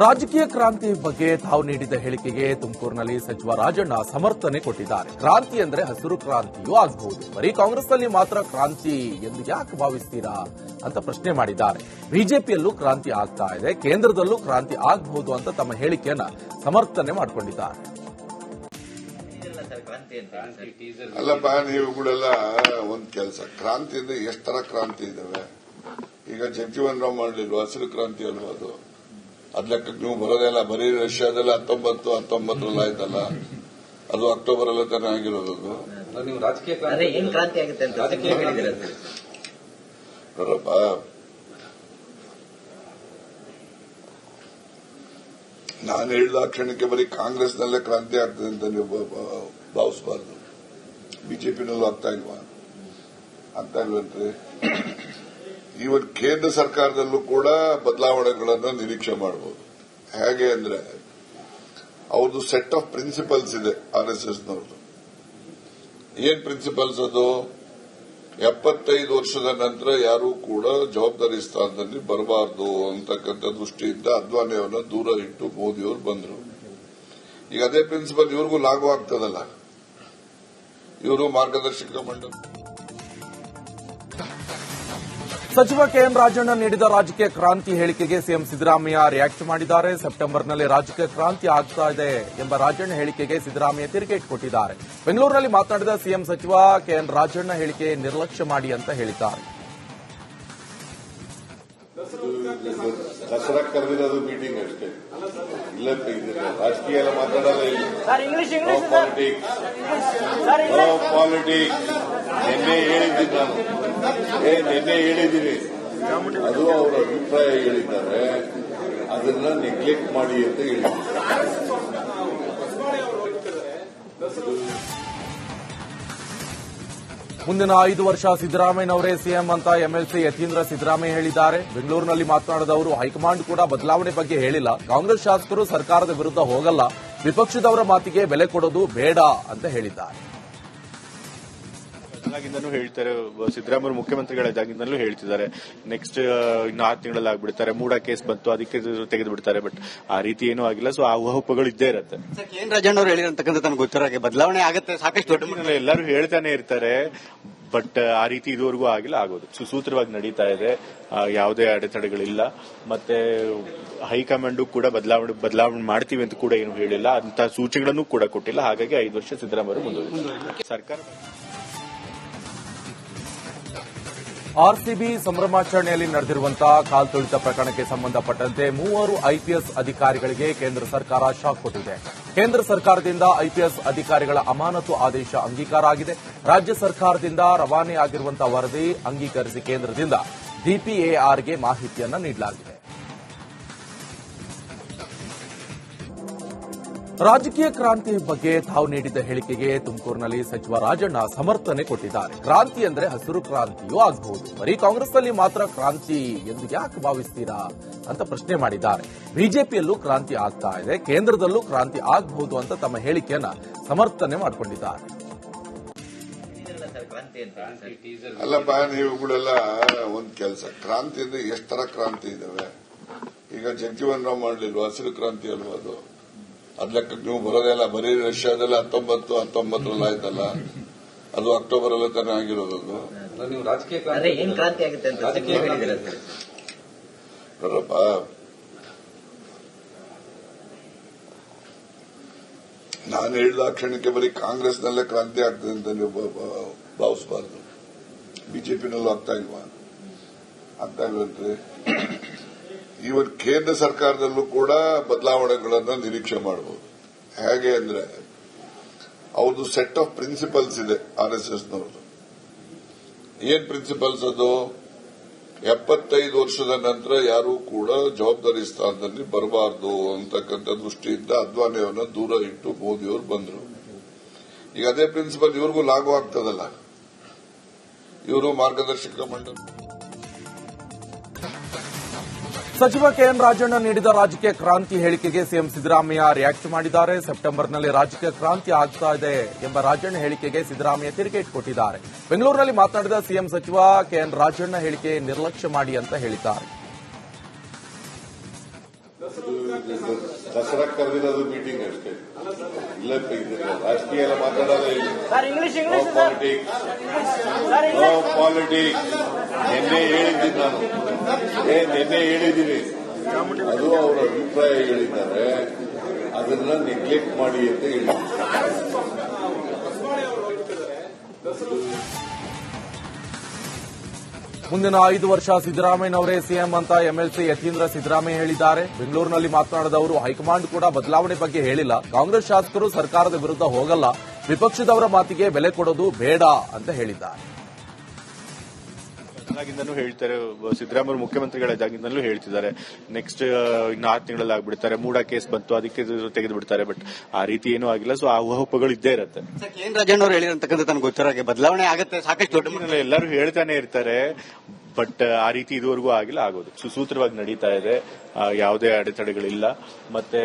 ರಾಜಕೀಯ ಕ್ರಾಂತಿ ಬಗ್ಗೆ ತಾವು ನೀಡಿದ ಹೇಳಿಕೆಗೆ ತುಮಕೂರಿನಲ್ಲಿ ಸಚಿವ ರಾಜಣ್ಣ ಸಮರ್ಥನೆ ಕೊಟ್ಟಿದ್ದಾರೆ. ಕ್ರಾಂತಿ ಅಂದ್ರೆ ಹಸಿರು ಕ್ರಾಂತಿಯೂ ಆಗಬಹುದು. ಬರೀ ಕಾಂಗ್ರೆಸ್ನಲ್ಲಿ ಮಾತ್ರ ಕ್ರಾಂತಿ ಎಂದು ಯಾಕೆ ಭಾವಿಸ್ತೀರಾ ಅಂತ ಪ್ರಶ್ನೆ ಮಾಡಿದ್ದಾರೆ. ಬಿಜೆಪಿಯಲ್ಲೂ ಕ್ರಾಂತಿ ಆಗ್ತಾ ಇದೆ, ಕೇಂದ್ರದಲ್ಲೂ ಕ್ರಾಂತಿ ಆಗಬಹುದು ಅಂತ ತಮ್ಮ ಹೇಳಿಕೆಯನ್ನ ಸಮರ್ಥನೆ ಮಾಡಿಕೊಂಡಿದ್ದಾರೆ. ಅಲ್ಲಪ್ಪ ನೀವುಗಳೆಲ್ಲ ಒಂದ್ ಕೆಲಸ. ಕ್ರಾಂತಿ ಅಂದ್ರೆ ಎಷ್ಟು ತರ ಕ್ರಾಂತಿ ಇದಾವೆ? ಈಗ ಜಗಜೀವನ್ ರಾಮ್ ಮಾಡಲಿಲ್ವ ಹಸಿರು ಕ್ರಾಂತಿ ಅಲ್ವಾ ಅದು ಅದ್ ಲೆಕ್ಕಕ್ಕೆ ನೀವು ಬರೋದೆಲ್ಲ ಬರೀ ರಷ್ಯಾದಲ್ಲಿ ಹತ್ತೊಂಬತ್ತು ಹತ್ತೊಂಬತ್ತರಲ್ಲಿ ಆಯ್ತಲ್ಲ? ಅದು ಅಕ್ಟೋಬರ್ ಅಲ್ಲೇ ತಾನೇ ಆಗಿರೋದು. ನೋಡಪ್ಪ. ನಾನು ಹೇಳಿದ ಕ್ಷಣಕ್ಕೆ ಬರೀ ಕಾಂಗ್ರೆಸ್ನಲ್ಲೇ ಕ್ರಾಂತಿ ಆಗ್ತದೆ ಅಂತ ನೀವು ಭಾವಿಸಬಾರ್ದು. ಬಿಜೆಪಿನಲ್ಲೂ ಆಗ್ತಾ ಇಲ್ವಾ? ಆಗ್ತಾ ಇಲ್ವಂತ್ರಿ ಇವನ್ ಕೇಂದ್ರ ಸರ್ಕಾರದಲ್ಲೂ ಕೂಡ ಬದಲಾವಣೆಗಳನ್ನು ನಿರೀಕ್ಷೆ ಮಾಡಬಹುದು ಹೇಗೆ ಅಂದ್ರೆ ಅವ್ರದ್ದು ಸೆಟ್ ಆಫ್ ಪ್ರಿನ್ಸಿಪಲ್ಸ್ ಇದೆ ಆರ್ ಎಸ್ ಏನ್ ಪ್ರಿನ್ಸಿಪಲ್ಸ್ ಅದು? ಎಪ್ಪತ್ತೈದು ವರ್ಷದ ನಂತರ ಯಾರೂ ಕೂಡ ಜವಾಬ್ದಾರಿ ಸ್ಥಾನದಲ್ಲಿ ಬರಬಾರದು ಅಂತಕ್ಕಂಥ ದೃಷ್ಟಿಯಿಂದ ಅದ್ವಾನಿಯವನ್ನ ದೂರ ಇಟ್ಟು ಮೋದಿಯವರು ಬಂದರು. ಈಗ ಅದೇ ಪ್ರಿನ್ಸಿಪಲ್ ಇವ್ರಿಗೂ ಲಾಗು ಆಗ್ತದಲ್ಲ ಇವರು ಮಾರ್ಗದರ್ಶಕ ಮಂಡಳಿ. ಸಚಿವ ಕೆಎಂ ರಾಜಣ್ಣ ನೀಡಿದ ರಾಜಕೀಯ ಕ್ರಾಂತಿ ಹೇಳಿಕೆಗೆ ಸಿಎಂ ಸಿದ್ದರಾಮಯ್ಯ ರಿಯಾಕ್ಟ್ ಮಾಡಿದ್ದಾರೆ. ಸೆಪ್ಟೆಂಬರ್ನಲ್ಲಿ ರಾಜಕೀಯ ಕ್ರಾಂತಿ ಆಗ್ತಾ ಇದೆ ಎಂಬ ರಾಜಣ್ಣ ಹೇಳಿಕೆಗೆ ಸಿದ್ದರಾಮಯ್ಯ ತಿರುಗೇಟ್ ಕೊಟ್ಟಿದ್ದಾರೆ. ಬೆಂಗಳೂರಿನಲ್ಲಿ ಮಾತನಾಡಿದ ಸಿಎಂ ಸಚಿವ ಕೆಎನ್ ರಾಜಣ್ಣ ಹೇಳಿಕೆ ನಿರ್ಲಕ್ಷ್ಯ ಮಾಡಿ ಅಂತ ಹೇಳಿದ್ದಾರೆ. ದಸರಾ ಕರೆದಿರೋದು ಮೀಟಿಂಗ್ ಅಷ್ಟೇ. ಇಲ್ಲ ರಾಜಕೀಯ ಎಲ್ಲ ಮಾತಾಡಲ್ಲ ಇಲ್ಲಿ. ಪಾಲಿಟಿಕ್ಸ್ ಪಾಲಿಟಿಕ್ಸ್ ನಿನ್ನೆ ಹೇಳಿದ್ದೀನಿ ನಾನು ಏ, ನಿನ್ನೆ ಹೇಳಿದ್ದೀನಿ ಅದು ಅವರ ಅಭಿಪ್ರಾಯ ಹೇಳಿದ್ದಾರೆ. ಅದನ್ನ ನೆಗ್ಲೆಕ್ಟ್ ಮಾಡಿ ಅಂತ ಹೇಳಿದ್ದಾರೆ ಮುಂದಿನ ಐದು ವರ್ಷ ಸಿದ್ದರಾಮಯ್ಯ ಅವರೇ ಸಿಎಂ ಅಂತ ಎಂಎಲ್ಸಿ ಯತೀಂದ್ರ ಸಿದ್ದರಾಮಯ್ಯ ಹೇಳಿದ್ದಾರೆ. ಬೆಂಗಳೂರಿನಲ್ಲಿ ಮಾತನಾಡಿದ ಅವರು, ಹೈಕಮಾಂಡ್ ಕೂಡ ಬದಲಾವಣೆ ಬಗ್ಗೆ ಹೇಳಿಲ್ಲ. ಕಾಂಗ್ರೆಸ್ ಶಾಸಕರು ಸರ್ಕಾರದ ವಿರುದ್ಧ ಹೋಗಲ್ಲ. ವಿಪಕ್ಷದವರ ಮಾತಿಗೆ ಬೆಲೆ ಕೊಡೋದು ಬೇಡ ಅಂತ ಹೇಳಿದ್ದಾರೆ. ಆಗಿಂದನೂ ಹೇಳ್ತಾರೆ ಸಿದ್ದರಾಮಯ್ಯ ಮುಖ್ಯಮಂತ್ರಿಗಳಿದ್ದಾಗಿಂದಲೂ ಹೇಳ್ತಿದ್ದಾರೆ. ನೆಕ್ಸ್ಟ್ ಇನ್ನು ಆರು ತಿಂಗಳಲ್ಲಿ ಆಗ್ಬಿಡ್ತಾರೆ. ಮೂಡ ಕೇಸ್ ಬಂತು ಅದಕ್ಕೆ ತೆಗೆದು ಬಿಡ್ತಾರೆ ಬಟ್ ಆ ರೀತಿ ಏನೂ ಆಗಿಲ್ಲ. ಸೊ ಆ ಊಹಾಪೋಹಗಳು ಇದ್ದೇ ಇರುತ್ತೆ. ಎನ್. ರಾಜಣ್ಣ ಅವರು ಹೇಳಿರಂತಕ್ಕಂಥ ತನಗೆ ಗೊತ್ತಿರೋ ಹಾಗೆ ಬದಲಾವಣೆ ಆಗುತ್ತೆ. ಸಾಕಷ್ಟು ದೊಡ್ಡ. ಎಲ್ಲರೂ ಹೇಳ್ತಾನೆ ಇರ್ತಾರೆ. ಬಟ್ ಆ ರೀತಿ ಇದುವರೆಗೂ ಆಗಿಲ್ಲ ಆಗೋದು. ಸುಸೂತ್ರವಾಗಿ ನಡೀತಾ ಇದೆ. ಯಾವುದೇ ಅಡೆತಡೆಗಳಿಲ್ಲ. ಮತ್ತೆ ಹೈಕಮಾಂಡು ಕೂಡ ಬದಲಾವಣೆ ಬದಲಾವಣೆ ಮಾಡ್ತೀವಿ ಅಂತ ಕೂಡ ಏನು ಹೇಳಿಲ್ಲ. ಅಂತ ಸೂಚನೆಗಳನ್ನು ಕೂಡ ಕೊಟ್ಟಿಲ್ಲ. ಹಾಗಾಗಿ ಐದು ವರ್ಷ ಸಿದ್ದರಾಮಯ್ಯ ಮುಂದುವರಿಸಿದ್ದಾರೆ ಸರ್ಕಾರ ಆರ್ಸಿಬಿ ಸಂಭ್ರಮಾಚರಣೆಯಲ್ಲಿ ನಡೆದಿರುವಂತಹ ಕಾಲ್ತುಳಿತ ಪ್ರಕರಣಕ್ಕೆ ಸಂಬಂಧಪಟ್ಟಂತೆ ಮೂವರು ಐಪಿಎಸ್ ಅಧಿಕಾರಿಗಳಿಗೆ ಕೇಂದ್ರ ಸರ್ಕಾರ ಶಾಕ್ ಕೊಟ್ಟಿದೆ. ಕೇಂದ್ರ ಸರ್ಕಾರದಿಂದ ಐಪಿಎಸ್ ಅಧಿಕಾರಿಗಳ ಅಮಾನತು ಆದೇಶ ಅಂಗೀಕಾರ ಆಗಿದೆ ರಾಜ್ಯ ಸರ್ಕಾರದಿಂದ ರವಾನೆಯಾಗಿರುವಂತಹ ವರದಿ ಅಂಗೀಕರಿಸಿ ಕೇಂದ್ರದಿಂದ ಡಿಪಿಎಆರ್ಗೆ ಮಾಹಿತಿಯನ್ನು ನೀಡಲಾಗಿದೆ. ರಾಜಕೀಯ ಕ್ರಾಂತಿ ಬಗ್ಗೆ ತಾವು ನೀಡಿದ ಹೇಳಿಕೆಗೆ ತುಮಕೂರಿನಲ್ಲಿ ಸಚಿವ ರಾಜಣ್ಣ ಸಮರ್ಥನೆ ಕೊಟ್ಟಿದ್ದಾರೆ. ಕ್ರಾಂತಿ ಅಂದ್ರೆ ಹಸಿರು ಕ್ರಾಂತಿಯೂ ಆಗಬಹುದು. ಬರೀ ಕಾಂಗ್ರೆಸ್ನಲ್ಲಿ ಮಾತ್ರ ಕ್ರಾಂತಿ ಎಂದು ಯಾಕೆ ಭಾವಿಸ್ತೀರಾ ಅಂತ ಪ್ರಶ್ನೆ ಮಾಡಿದ್ದಾರೆ. ಬಿಜೆಪಿಯಲ್ಲೂ ಕ್ರಾಂತಿ ಆಗ್ತಾ ಇದೆ, ಕೇಂದ್ರದಲ್ಲೂ ಕ್ರಾಂತಿ ಆಗಬಹುದು ಅಂತ ತಮ್ಮ ಹೇಳಿಕೆಯನ್ನ ಸಮರ್ಥನೆ ಮಾಡಿಕೊಂಡಿದ್ದಾರೆ. ಅಲ್ಲಪ್ಪ ನೀವುಗಳೆಲ್ಲ ಒಂದ್ ಕೆಲಸ. ಕ್ರಾಂತಿ ಅಂದ್ರೆ ಕ್ರಾಂತಿ ಇದಾವೆ? ಈಗ ಜಗಜೀವನ್ ರಾಮ್ ಮಾಡಲಿಲ್ವ? ಹಸಿರು ಕ್ರಾಂತಿ ಅಲ್ವಾ ಅದು? ಅದ್ ಲೆಕ್ಕಕ್ಕೆ ನೀವು ಬರೋದೆಲ್ಲ ಬರೀ ರಷ್ಯಾದಲ್ಲಿ ಹತ್ತೊಂಬತ್ತು ಹತ್ತೊಂಬತ್ತರಲ್ಲಿ ಆಯ್ತಲ್ಲ? ಅದು ಅಕ್ಟೋಬರ್ ಅಲ್ಲೇ ತಾನೇ ಆಗಿರೋದು ನೀವು ರಾಜಕೀಯ ಕ್ರಾಂತಿ ಏನ್ ಕ್ರಾಂತಿ ಆಗುತ್ತೆ ಅಂತ ರಾಜಕೀಯ ನಾನು ಹೇಳಿದ ಕ್ಷಣಕ್ಕೆ ಬರೀ ಕಾಂಗ್ರೆಸ್ನಲ್ಲೇ ಕ್ರಾಂತಿ ಆಗ್ತದೆ ಅಂತ ನೀವು ಭಾವಿಸಬಾರ್ದು. ಬಿಜೆಪಿನಲ್ಲೂ ಆಗ್ತಾ ಇಲ್ವಾ? ಆಗ್ತಾ ಇಲ್ವಂತ್ರಿ ಇವನ್ ಕೇಂದ್ರ ಸರ್ಕಾರದಲ್ಲೂ ಕೂಡ ಬದಲಾವಣೆಗಳನ್ನು ನಿರೀಕ್ಷೆ ಮಾಡಬಹುದು ಹೇಗೆ ಅಂದ್ರೆ ಅವ್ರದ್ದು ಸೆಟ್ ಆಫ್ ಪ್ರಿನ್ಸಿಪಲ್ಸ್ ಇದೆ ಆರ್ ಎಸ್ ಏನ್ ಪ್ರಿನ್ಸಿಪಲ್ಸ್ ಅದು? ಎಪ್ಪತ್ತೈದು ವರ್ಷದ ನಂತರ ಯಾರೂ ಕೂಡ ಜವಾಬ್ದಾರಿ ಸ್ಥಾನದಲ್ಲಿ ಬರಬಾರದು ಅಂತಕ್ಕಂಥ ದೃಷ್ಟಿಯಿಂದ ಅದ್ವಾನಿಯವನ್ನ ದೂರ ಇಟ್ಟು ಮೋದಿಯವರು ಬಂದರು. ಈಗ ಅದೇ ಪ್ರಿನ್ಸಿಪಲ್ ಇವ್ರಿಗೂ ಲಾಗು ಆಗ್ತದಲ್ಲ? ಇವರು ಮಾರ್ಗದರ್ಶಕ ಮಂಡಳಿ ಸಚಿವ ಕೆಎನ್ ರಾಜಣ್ಣ ನೀಡಿದ ರಾಜಕೀಯ ಕ್ರಾಂತಿ ಹೇಳಿಕೆಗೆ ಸಿಎಂ ಸಿದ್ದರಾಮಯ್ಯ ರಿಯಾಕ್ಟ್ ಮಾಡಿದ್ದಾರೆ. ಸೆಪ್ಟೆಂಬರ್ನಲ್ಲಿ ರಾಜಕೀಯ ಕ್ರಾಂತಿ ಆಗ್ತಾ ಇದೆ ಎಂಬ ರಾಜಣ್ಣ ಹೇಳಿಕೆಗೆ ಸಿದ್ದರಾಮಯ್ಯ ತಿರುಗೇಟ್ ಕೊಟ್ಟಿದ್ದಾರೆ. ಬೆಂಗಳೂರಿನಲ್ಲಿ ಮಾತನಾಡಿದ ಸಿಎಂ ಸಚಿವ ಕೆಎನ್ ರಾಜಣ್ಣ ಹೇಳಿಕೆ ನಿರ್ಲಕ್ಷ್ಯ ಮಾಡಿ ಅಂತ ಹೇಳಿದ್ದಾರೆ. ದಸರಾ ಕರೆದಿರೋದು ಮೀಟಿಂಗ್ ಅಷ್ಟೇ. ಇಲ್ಲ ರಾಜಕೀಯ ಎಲ್ಲ ಮಾತಾಡೋದೇ ಇಲ್ಲ. ಪಾಲಿಟಿಕ್ಸ್ ಪಾಲಿಟಿಕ್ಸ್ ನಿನ್ನೆ ಹೇಳಿದ್ದೀನಿ ನಾನು. ಏ, ನಿನ್ನೆ ಹೇಳಿದ್ದೀನಿ. ಅದು ಅವರ ಅಭಿಪ್ರಾಯ ಹೇಳಿದ್ದಾರೆ. ಅದನ್ನ ನೆಗ್ಲೆಕ್ಟ್ ಮಾಡಿ ಅಂತ ಹೇಳಿದ್ದೀನಿ. ಮುಂದಿನ ಐದು ವರ್ಷ ಸಿದ್ದರಾಮಯ್ಯನವರೇ ಸಿಎಂ ಅಂತ ಎಂಎಲ್ಸಿ ಯತೀಂದ್ರ ಸಿದ್ದರಾಮಯ್ಯ ಹೇಳಿದ್ದಾರೆ. ಬೆಂಗಳೂರಿನಲ್ಲಿ ಮಾತನಾಡಿದ ಅವರು, ಹೈಕಮಾಂಡ್ ಕೂಡ ಬದಲಾವಣೆ ಬಗ್ಗೆ ಹೇಳಿಲ್ಲ. ಕಾಂಗ್ರೆಸ್ ಶಾಸಕರು ಸರ್ಕಾರದ ವಿರುದ್ಧ ಹೋಗಲ್ಲ. ವಿಪಕ್ಷದವರ ಮಾತಿಗೆ ಬೆಲೆ ಕೊಡೋದು ಬೇಡ ಅಂತ ಹೇಳಿದ್ದಾರೆ. ಆಗಿಂದನೂ ಹೇಳ್ತಾರೆ ಸಿದ್ದರಾಮಯ್ಯ ಮುಖ್ಯಮಂತ್ರಿಗಳಿದ್ದಾಗಿಂದಲೂ ಹೇಳ್ತಿದ್ದಾರೆ. ನೆಕ್ಸ್ಟ್ ಇನ್ನು ಆರು ತಿಂಗಳಲ್ಲಿ ಆಗ್ಬಿಡ್ತಾರೆ. ಮೂಡ ಕೇಸ್ ಬಂತು ಅದಕ್ಕೆ ತೆಗೆದು ಬಿಡ್ತಾರೆ. ಬಟ್ ಆ ರೀತಿ ಏನೂ ಆಗಿಲ್ಲ. ಸೊ ಆ ಇದ್ದೇ ಇರುತ್ತೆ. ಎನ್ ರಾಜಣ್ಣ ಅವರು ಹೇಳಿರಂತಕ್ಕಂಥ ನನಗೆ ಗೊತ್ತಿರೋ ಹಾಗೆ ಬದಲಾವಣೆ ಆಗುತ್ತೆ. ಸಾಕಷ್ಟು ದೊಡ್ಡ ಎಲ್ಲರೂ ಹೇಳ್ತಾನೆ ಇರ್ತಾರೆ. ಬಟ್ ಆ ರೀತಿ ಇದುವರೆಗೂ ಆಗಿಲ್ಲ ಆಗೋದು. ಸುಸೂತ್ರವಾಗಿ ನಡೀತಾ ಇದೆ. ಯಾವುದೇ ಅಡೆತಡೆಗಳಿಲ್ಲ. ಮತ್ತೆ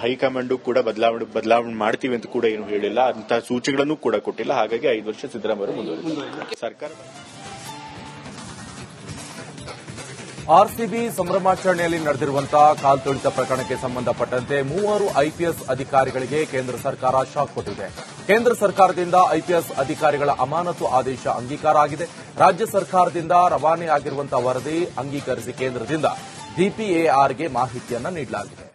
ಹೈಕಮಾಂಡ್ ಕೂಡ ಬದಲಾವಣೆ ಬದಲಾವಣೆ ಮಾಡ್ತೀವಿ ಅಂತ ಕೂಡ ಏನು ಹೇಳಿಲ್ಲ. ಅಂತ ಸೂಚನೆಗಳನ್ನು ಕೂಡ ಕೊಟ್ಟಿಲ್ಲ. ಹಾಗಾಗಿ ಐದು ವರ್ಷ ಸಿದ್ದರಾಮಯ್ಯ ಮುಂದುವರಿದ ಸರ್ಕಾರ ಆರ್ಸಿಬಿ ಸಂಭ್ರಮಾಚರಣೆಯಲ್ಲಿ ನಡೆದಿರುವಂತಹ ಕಾಲ್ತುಳಿತ ಪ್ರಕರಣಕ್ಕೆ ಸಂಬಂಧಪಟ್ಟಂತೆ ಮೂವರು ಐಪಿಎಸ್ ಅಧಿಕಾರಿಗಳಿಗೆ ಕೇಂದ್ರ ಸರ್ಕಾರ ಶಾಕ್ ಕೊಟ್ಟಿದೆ. ಕೇಂದ್ರ ಸರ್ಕಾರದಿಂದ ಐಪಿಎಸ್ ಅಧಿಕಾರಿಗಳ ಅಮಾನತು ಆದೇಶ ಅಂಗೀಕಾರ ಆಗಿದೆ. ರಾಜ್ಯ ಸರ್ಕಾರದಿಂದ ರವಾನೆಯಾಗಿರುವಂತಹ ವರದಿ ಅಂಗೀಕರಿಸಿ ಕೇಂದ್ರದಿಂದ ಡಿಪಿಎಆರ್ಗೆ ಮಾಹಿತಿಯನ್ನು ನೀಡಲಾಗಿದೆ.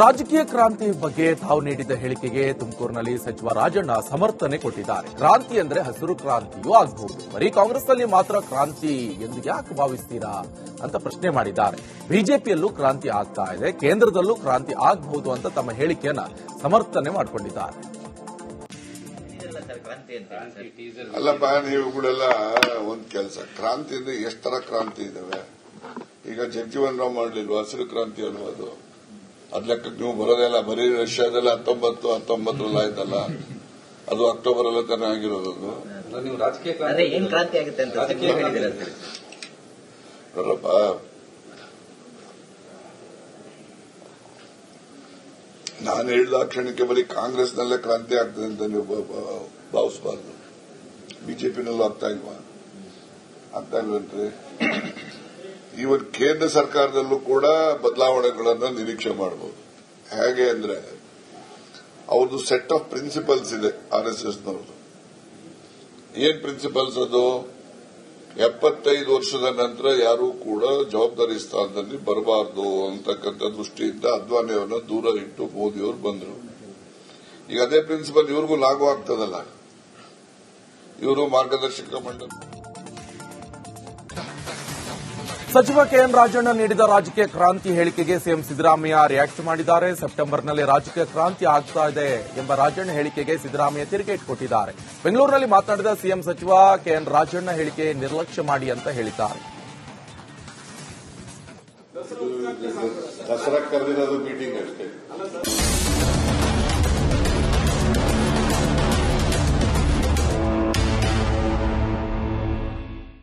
ರಾಜಕೀಯ ಕ್ರಾಂತಿ ಬಗ್ಗೆ ತಾವು ನೀಡಿದ ಹೇಳಿಕೆಗೆ ತುಮಕೂರಿನಲ್ಲಿ ಸಚಿವ ರಾಜಣ್ಣ ಸಮರ್ಥನೆ ಕೊಟ್ಟಿದ್ದಾರೆ. ಕ್ರಾಂತಿ ಅಂದ್ರೆ ಹಸಿರು ಕ್ರಾಂತಿಯೂ ಆಗಬಹುದು. ಬರೀ ಕಾಂಗ್ರೆಸ್ನಲ್ಲಿ ಮಾತ್ರ ಕ್ರಾಂತಿ ಎಂದು ಯಾಕೆ ಭಾವಿಸ್ತೀರಾ ಅಂತ ಪ್ರಶ್ನೆ ಮಾಡಿದ್ದಾರೆ. ಬಿಜೆಪಿಯಲ್ಲೂ ಕ್ರಾಂತಿ ಆಗ್ತಾ ಇದೆ ಕೇಂದ್ರದಲ್ಲೂ ಕ್ರಾಂತಿ ಆಗಬಹುದು ಅಂತ ತಮ್ಮ ಹೇಳಿಕೆಯನ್ನ ಸಮರ್ಥನೆ ಮಾಡಿಕೊಂಡಿದ್ದಾರೆ. ಅಲ್ಲಪ್ಪ ನೀವು ಕೂಡ ಒಂದ್ ಕೆಲಸ. ಕ್ರಾಂತಿ ಅಂದ್ರೆ ಎಷ್ಟು ತರ ಕ್ರಾಂತಿ ಇದಾವೆ? ಈಗ ಜಗಜೀವನ್ ರಾವ್ ಮಾಡ್ಲಿಲ್ವಾ? ಹಸಿರು ಕ್ರಾಂತಿ ಅನ್ನೋದು ಅದ್? ಲೆಕ್ಕಕ್ಕೆ ನೀವು ಬರೋದೆಲ್ಲ ಬರೀ ರಷ್ಯಾದಲ್ಲ ಹತ್ತೊಂಬತ್ತು ಹತ್ತೊಂಬತ್ತರಲ್ಲಿ ಆಯ್ತಲ್ಲ? ಅದು ಅಕ್ಟೋಬರ್ ಅಲ್ಲ ತಾನೇ ಆಗಿರೋದು ಅದು. ನೀವು ರಾಜಕೀಯ ಅದೇ ಏನ್ ಕ್ರಾಂತಿ ಆಗುತ್ತೆ ಅಂತ ಸಚಿವರು ಹೇಳಿದಿರ ನಾನು ಹೇಳಿದ ಕ್ಷಣಕ್ಕೆ ಬರೀ ಕಾಂಗ್ರೆಸ್ನಲ್ಲೇ ಕ್ರಾಂತಿ ಆಗ್ತದೆ ಅಂತ ನೀವು ಭಾವಿಸಬಾರ್ದು. ಬಿಜೆಪಿನಲ್ಲೂ ಆಗ್ತಾ ಇಲ್ವಾ? ಆಗ್ತಾ ಇಲ್ವಂತ್ರಿ ಇವನ್ ಕೇಂದ್ರ ಸರ್ಕಾರದಲ್ಲೂ ಕೂಡ ಬದಲಾವಣೆಗಳನ್ನು ನಿರೀಕ್ಷೆ ಮಾಡಬಹುದು ಹೇಗೆ ಅಂದ್ರೆ ಅವ್ರದ್ದು ಸೆಟ್ ಆಫ್ ಪ್ರಿನ್ಸಿಪಲ್ಸ್ ಇದೆ ಆರ್ ಎಸ್ ಎಸ್ನವ್ರದ್ದು ಏನ್ ಪ್ರಿನ್ಸಿಪಲ್ಸ್ ಅದು? ಎಪ್ಪತ್ತೈದು ವರ್ಷದ ನಂತರ ಯಾರೂ ಕೂಡ ಜವಾಬ್ದಾರಿ ಸ್ಥಾನದಲ್ಲಿ ಬರಬಾರದು ಅಂತಕ್ಕಂಥ ದೃಷ್ಟಿಯಿಂದ ಅದ್ವಾನಿಯವನ್ನ ದೂರ ಇಟ್ಟು ಮೋದಿಯವರು ಬಂದರು. ಈಗ ಅದೇ ಪ್ರಿನ್ಸಿಪಲ್ ಇವ್ರಿಗೂ ಲಾಗು ಆಗ್ತದಲ್ಲ. ಇವರು ಮಾರ್ಗದರ್ಶಕ ಮಂಡಳಿ ಸಚಿವ ಕೆಎಂ ರಾಜಣ್ಣ ನೀಡಿದ ರಾಜಕೀಯ ಕ್ರಾಂತಿ ಹೇಳಿಕೆಗೆ ಸಿಎಂ ಸಿದ್ದರಾಮಯ್ಯ ರಿಯಾಕ್ಟ್ ಮಾಡಿದ್ದಾರೆ. ಸೆಪ್ಟೆಂಬರ್ನಲ್ಲಿ ರಾಜಕೀಯ ಕ್ರಾಂತಿ ಆಗ್ತಾ ಇದೆ ಎಂಬ ರಾಜಣ್ಣ ಹೇಳಿಕೆಗೆ ಸಿದ್ದರಾಮಯ್ಯ ತಿರುಗೇಟ್ ಕೊಟ್ಟಿದ್ದಾರೆ. ಬೆಂಗಳೂರಿನಲ್ಲಿ ಮಾತನಾಡಿದ ಸಿಎಂ ಸಚಿವ ಕೆಎನ್ ರಾಜಣ್ಣ ಹೇಳಿಕೆ ನಿರ್ಲಕ್ಷ್ಯ ಮಾಡಿ ಅಂತ ಹೇಳಿದ್ದಾರೆ.